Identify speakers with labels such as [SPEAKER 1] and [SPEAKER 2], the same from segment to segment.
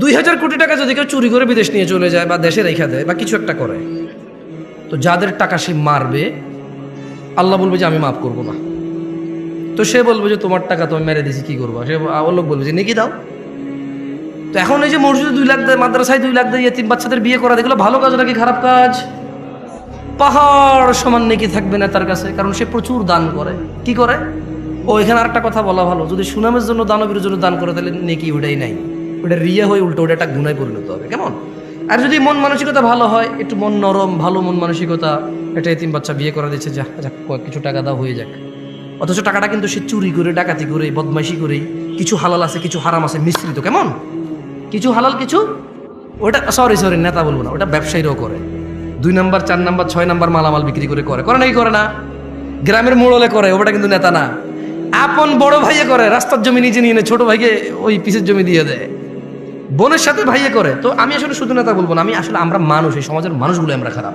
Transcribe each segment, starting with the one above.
[SPEAKER 1] দুই হাজার কোটি টাকা যদি কেউ চুরি করে বিদেশ নিয়ে চলে যায় বা দেশে রেখা দেয় বা কিছু একটা করে, তো যাদের টাকা সে মারবে, আল্লাহ বলবে যে আমি মাফ করব না। তো সে বলবে যে তোমার টাকা তো আমি মেরে দিয়েছি, কি করব? সে লোক বলবে যে নেকি দাও। তো এখন এই যে মসজিদে দুই লাখ দেয়, মাদ্রাসায় দুই লাখ দেয় তিন বাচ্চাদের বিয়ে করা দেখল ভালো কাজ নাকি খারাপ কাজ? পাহাড় সমান নেকি থাকবে না তার কাছে, কারণ সে প্রচুর দান করে। কি করে? ও এখানে আরেকটা কথা বলা ভালো, যদি সুনামের জন্য, দানবীর জন্য দান করে, তাহলে নেকি ওটাই নাই। ওটা রিয়া হয়ে উল্টো, ওটা একটা গুণায় পরিণত হবে, কেমন? আর যদি মন মানসিকতা ভালো হয়, একটু মন নরম, ভালো মন মানসিকতা একটা তিন বাচ্চা বিয়ে করা দিচ্ছে যা যাক কিছু টাকা দাও, হয়ে যাক। অথচ টাকাটা কিন্তু সে চুরি করে, ডাকাতি করে, বদমাইশি করে, কিছু হালাল আছে, কিছু হারাম আছে, মিশ্রিত, কেমন? কিছু হালাল, কিছু? ওটা সরি সরি নেতা বলব না, ওটা ব্যবসায়ীরাও করে। দুই নাম্বার, চার নাম্বার, ছয় নাম্বার মালামাল বিক্রি করে করে করে নাকি করে না? গ্রামের মোড়লে করে, ওটা কিন্তু নেতা না। আপন বড় ভাইয়ে করে, রাস্তার জমি নিজে নেয় ছোট ভাইকে ওই পিসের জমি দিয়ে দেয়। বোনের সাথে ভাইয়ে করে, তো আমি আসলে শুধু নেতা বলব না, আমি আসলে আমরা মানুষ, এই সমাজের মানুষগুলো আমরা খারাপ।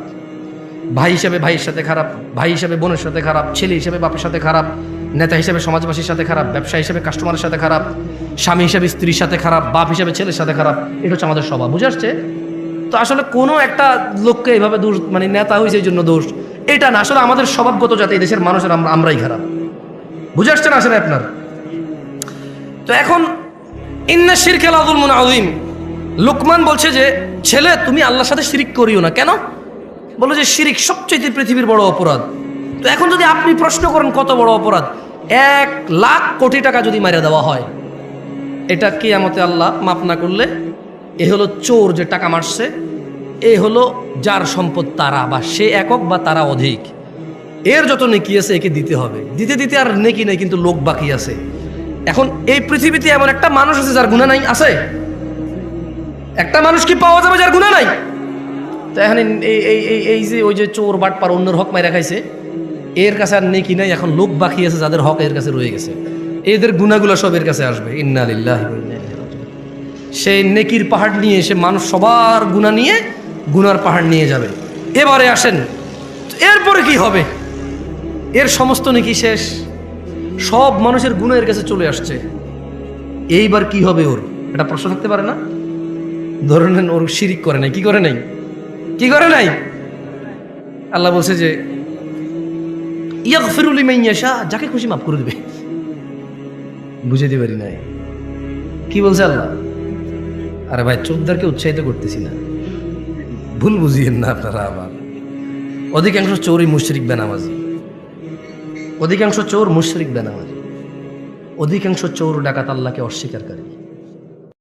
[SPEAKER 1] ভাই হিসাবে ভাইয়ের সাথে খারাপ, ভাই হিসাবে বোনের সাথে খারাপ, ছেলে হিসেবে বাপের সাথে খারাপ, নেতা হিসাবে সমাজবাসীর সাথে খারাপ ব্যবসা হিসেবে কাস্টমারের সাথে খারাপ, স্বামী হিসাবে স্ত্রীর সাথে খারাপ, বাপ হিসাবে ছেলের সাথে খারাপ, এটা হচ্ছে আমাদের স্বভাব, বুঝে আসছে? তো আসলে কোনো একটা লোককে এইভাবে দোষ মানে নেতা হয়েছে এই জন্য দোষ, এটা না, আসলে আমাদের স্বভাবগত যাতে এই দেশের মানুষের আমরা আমরাই খারাপ। বুঝে আসছে না আসলে আপনার? তো এখন ইন্না শিরকেল আদুল মুন আদিম লোকমান বলছে যে, ছেলে, তুমি আল্লাহর সাথে শিরিক করিও না। কেন? বলো যে, শিরিক সবচেয়ে পৃথিবীর বড় অপরাধ। তো এখন যদি আপনি প্রশ্ন করেন কত বড় অপরাধ? এক লাখ কোটি টাকা যদি মারিয়ে দেওয়া হয়, এটা কি কিয়ামতে আল্লাহ মাপ না করলে, এ হলো চোর যে টাকা মারছে, এ হলো যার সম্পদ তারা, বা সে একক বা তারা অধিক। এর যত নেকি আছে, একে দিতে হবে। দিতে দিতে আর নেকি নেই, কিন্তু লোক বাকি আছে। এখন এই পৃথিবীতে এমন একটা মানুষ আছে যার গুণা নাই, আছে? একটা মানুষ কি পাওয়া যাবে যার গুণা নাই? তো এখন এই এই এই যে ওই যে চোর বাটপার অন্যের হক মাইরা খাইছে, এর কাছে আর নেকি নাই, এখন লোক বাকি আছে যাদের হক এর কাছে রয়ে গেছে। এদের গুণাগুলো সব এর কাছে আসবে। ইন্না লিল্লাহি ওয়া ইন্না ইলাইহি রাজিউন। সেই নেকির পাহাড় নিয়ে সে মানুষ সবার গুণা নিয়ে গুনার পাহাড় নিয়ে যাবে। এবারে আসেন এরপরে কি হবে? এর সমস্ত নেকি শেষ। সব মানুষের গুণ এর কাছে চলে আসছে। এইবার কি হবে ওর? এটা প্রশ্ন থাকতে পারে না? ধরে নেন ওর শিরিক করে নাই। কি করে নাই? কি করে নাই? আল্লাহ বলছে যে ইয়াগফিরুল লিমান ইয়াশা যাকে খুশি মাফ করে দিবে। বুঝে দিতে পারি নাই। কি বলছে আল্লাহ? আরে ভাই চোদ্দারকে উৎসাহিত করতেছি না। ভুল বুঝিয়েন না আপনারা আবার। অধিকাংশ চোরই মুশরিক বেনামাজি। অধিকাংশ চোর মুশরিক বেনামাজি। অধিকাংশ চোর ডাকাত আল্লাহকে অস্বীকারী।